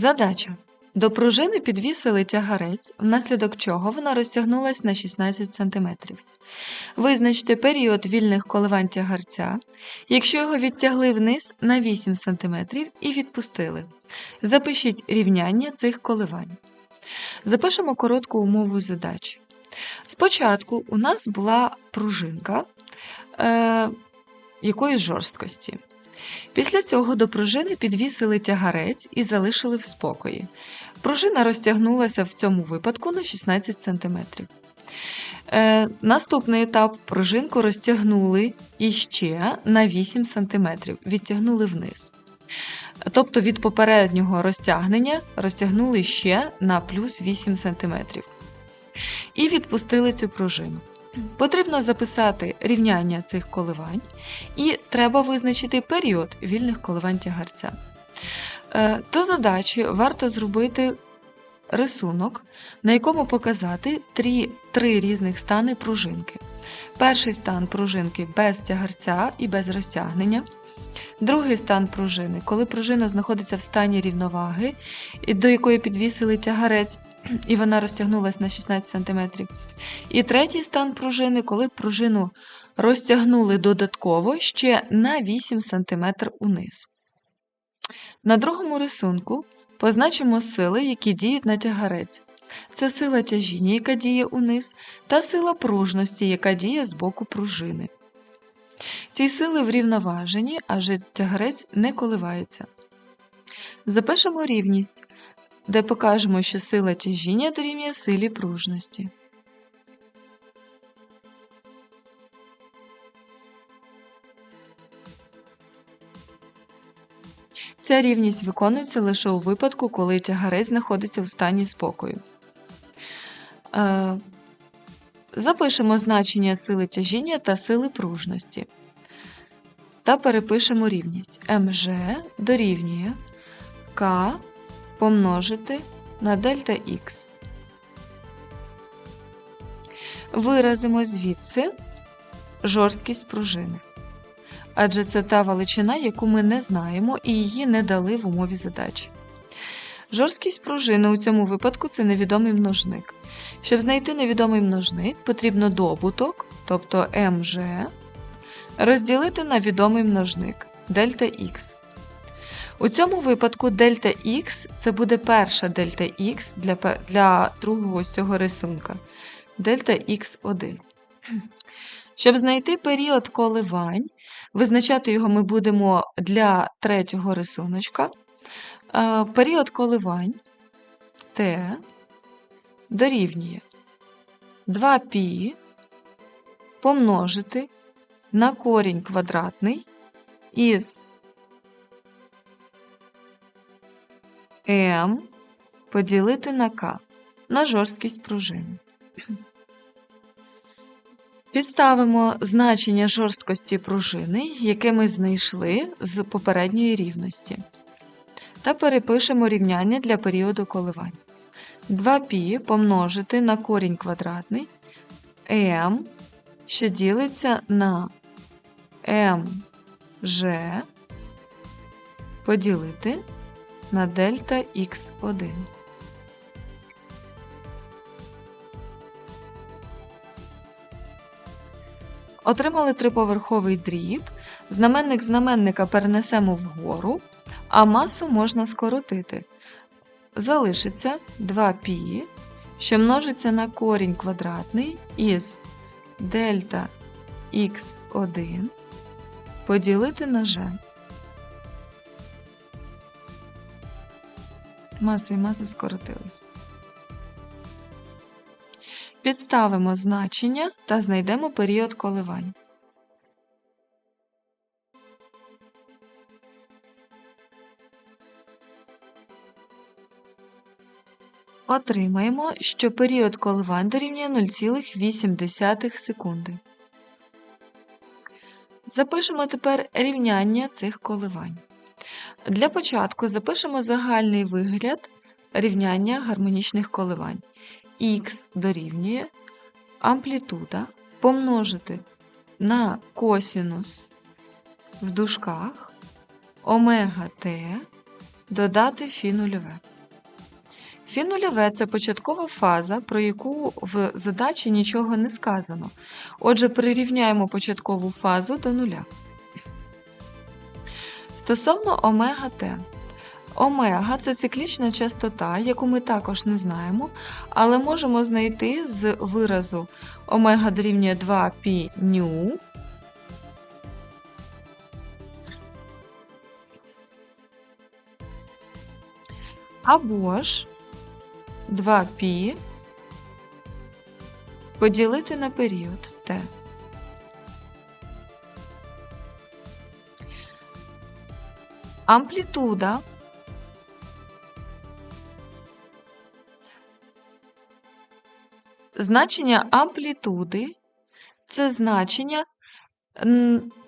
Задача. До пружини підвісили тягарець, внаслідок чого вона розтягнулась на 16 см. Визначте період вільних коливань тягарця, якщо його відтягли вниз на 8 см і відпустили. Запишіть рівняння цих коливань. Запишемо коротку умову задачі. Спочатку у нас була пружинка е, якоїсь жорсткості. Після цього до пружини підвісили тягарець і залишили в спокої. Пружина розтягнулася в цьому випадку на 16 см. Е, наступний етап пружинку розтягнули іще на 8 см, відтягнули вниз. Тобто від попереднього розтягнення розтягнули ще на плюс 8 см. І відпустили цю пружину. Потрібно записати рівняння цих коливань, і треба визначити період вільних коливань тягарця. Е, До задачі варто зробити рисунок, на якому показати три, три різних стани пружинки. Перший стан пружинки без тягарця і без розтягнення. Другий стан пружини, коли пружина знаходиться в стані рівноваги, до якої підвісили тягарець, і вона розтягнулася на 16 см. І третій стан пружини, коли пружину розтягнули додатково ще на 8 см униз. На другому рисунку позначимо сили, які діють на тягарець. Це сила тяжіння, яка діє униз, та сила пружності, яка діє з боку пружини. Ці сили врівноважені, адже тягарець не коливається. Запишемо рівність, де покажемо, що сила тяжіння дорівнює силі пружності. Ця рівність виконується лише у випадку, коли тягарець знаходиться у стані спокою. Е, Запишемо значення сили тяжіння та сили пружності. Та перепишемо рівність МЖ дорівнює К помножити на дельта Х. Виразимо звідси жорсткість пружини. Адже це та величина, яку ми не знаємо і її не дали в умові задачі. Жорсткість пружини у цьому випадку це невідомий множник. Щоб знайти невідомий множник, потрібно добуток, тобто МЖ, розділити на відомий множник дельта Х. У цьому випадку дельта Х це буде перша дельта Х для для другого з цього рисунка. Дельта Х1. Щоб знайти період коливань, визначати його ми будемо для третього рисуночка. Е, період коливань Т дорівнює 2π помножити на корінь квадратний із М поділити на К на жорсткість пружини. Підставимо значення жорсткості пружини, яке ми знайшли з попередньої рівності, та перепишемо рівняння для періоду коливань. 2π помножити на корінь квадратний m, що ділиться на mg поділити на дельта х1. Отримали триповерховий дріб, знаменник знаменника перенесемо вгору, а масу можна скоротити. Залишиться 2π, що множиться на корінь квадратний із дельта х1 поділити на g. Маса і маса скоротились. Підставимо значення та знайдемо період коливань. Отримаємо, що період коливань дорівнює 0,8 секунди. Запишемо тепер рівняння цих коливань. Для початку запишемо загальний вигляд рівняння гармонічних коливань. Х дорівнює амплітуда помножити на косінус в дужках омега Т Додати фі нульове. Фі нульове – це початкова фаза, про яку в задачі нічого не сказано. Отже, прирівняємо початкову фазу до нуля. Стосовно омега Т. Омега це циклічна частота, яку ми також не знаємо, але можемо знайти з виразу омега дорівнює 2 π ню. Або ж 2 π поділити на період Т. Амплітуда Значення амплітуди це значення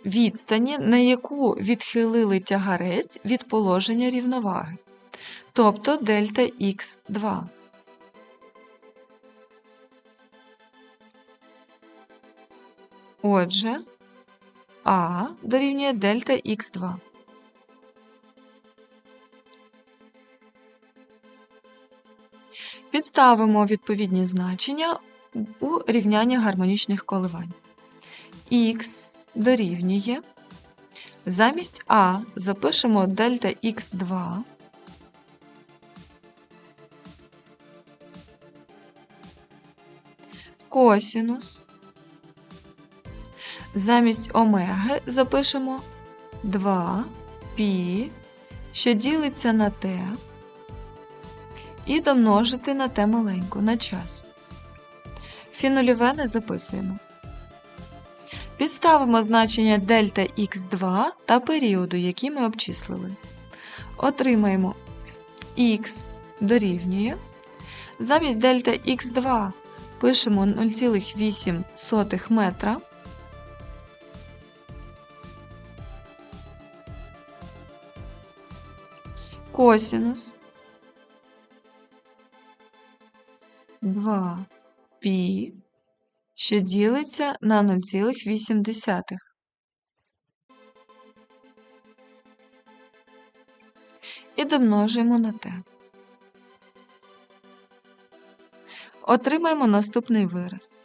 відстані, на яку відхилили тягарець від положення рівноваги, тобто дельта х2. Отже, А дорівнює дельта х2. Підставимо відповідні значення у рівняння гармонічних коливань. Х дорівнює. Замість А запишемо дельта х2. Косінус. Замість омеги запишемо 2 π, що ділиться на t, і домножити на t маленьку на час. Фінольове не записуємо. Підставимо значення дельта х2 та періоду, який ми обчислили. Отримаємо х дорівнює. Замість дельта х2 пишемо 0,8 метра. Косінус 2 π, що ділиться на 0,8. І домножуємо на t. Отримаємо наступний вираз.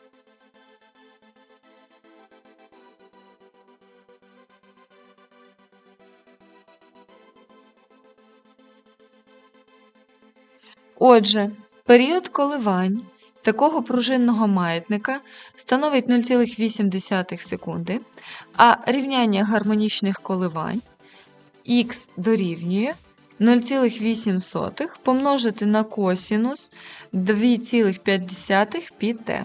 Отже, період коливань такого пружинного маятника становить 0,8 секунди, а рівняння гармонічних коливань х дорівнює 0,8 помножити на косінус 2,5 πt.